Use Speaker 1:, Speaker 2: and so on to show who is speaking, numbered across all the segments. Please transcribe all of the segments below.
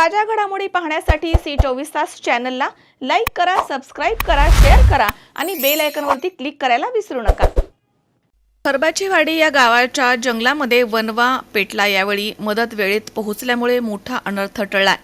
Speaker 1: ताज्या घडामोडी पाहण्यासाठी सी चोवीस तास चॅनलला लाईक करा सबस्क्राईब करा शेअर करा आणि बेल आयकॉनवरती क्लिक करायला विसरू नका. खरबाचीवाडी या गावाच्या जंगलामध्ये वनवा पेटला यावेळी मदत वेळेत पोहोचल्यामुळे मोठा अनर्थ टळलाय.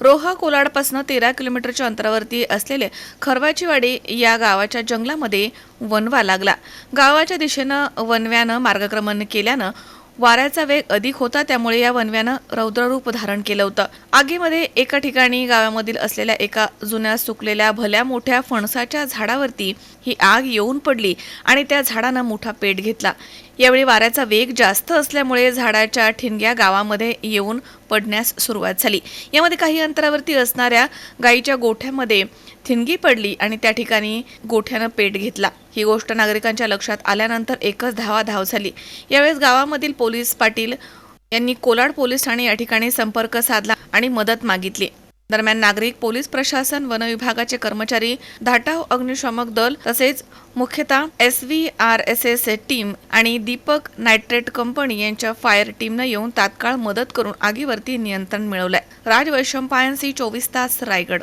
Speaker 1: रोहा कोलाडपासून तेरा किलोमीटरच्या अंतरावरती असलेले खरबाचीवाडी या गावाच्या जंगलामध्ये वनवा लागला. गावाच्या दिशेनं वनव्यानं मार्गक्रमण केल्यानं वाऱ्याचा वेग अधिक होता त्यामुळे या वनव्यानं रौद्ररूप धारण केलं होतं. आगीमध्ये एका ठिकाणी गावामधील असलेल्या एका जुन्या सुकलेल्या भल्या मोठ्या फणसाच्या झाडावरती ही आग येऊन पडली आणि त्या झाडानं मोठा पेट घेतला. यावेळी वाऱ्याचा वेग जास्त असल्यामुळे झाडाच्या ठिणग्या गावामध्ये येऊन पडण्यास सुरुवात झाली. यामध्ये काही अंतरावरती असणाऱ्या गायीच्या गोठ्यामध्ये ठिणगी पडली आणि त्या ठिकाणी गोठ्यानं पेट घेतला. ही गोष्ट नागरिकांच्या लक्षात आल्यानंतर एकच धावा धाव झाली. यावेळेस गावामधील पोलीस पाटील यांनी कोलाड पोलीस ठाणे या ठिकाणी संपर्क साधला आणि मदत मागितली. दरम्यान नागरिक पोलीस प्रशासन वन विभागाचे कर्मचारी धाटाव अग्निशामक दल तसेच मुख्यतः S V R S S team आणि दीपक नायट्रेट कंपनी यांच्या फायर टीमनं येऊन तात्काळ मदत करून आगीवरती नियंत्रण मिळवलंय. राज वैशम पायन्सी चोवीस तास रायगड.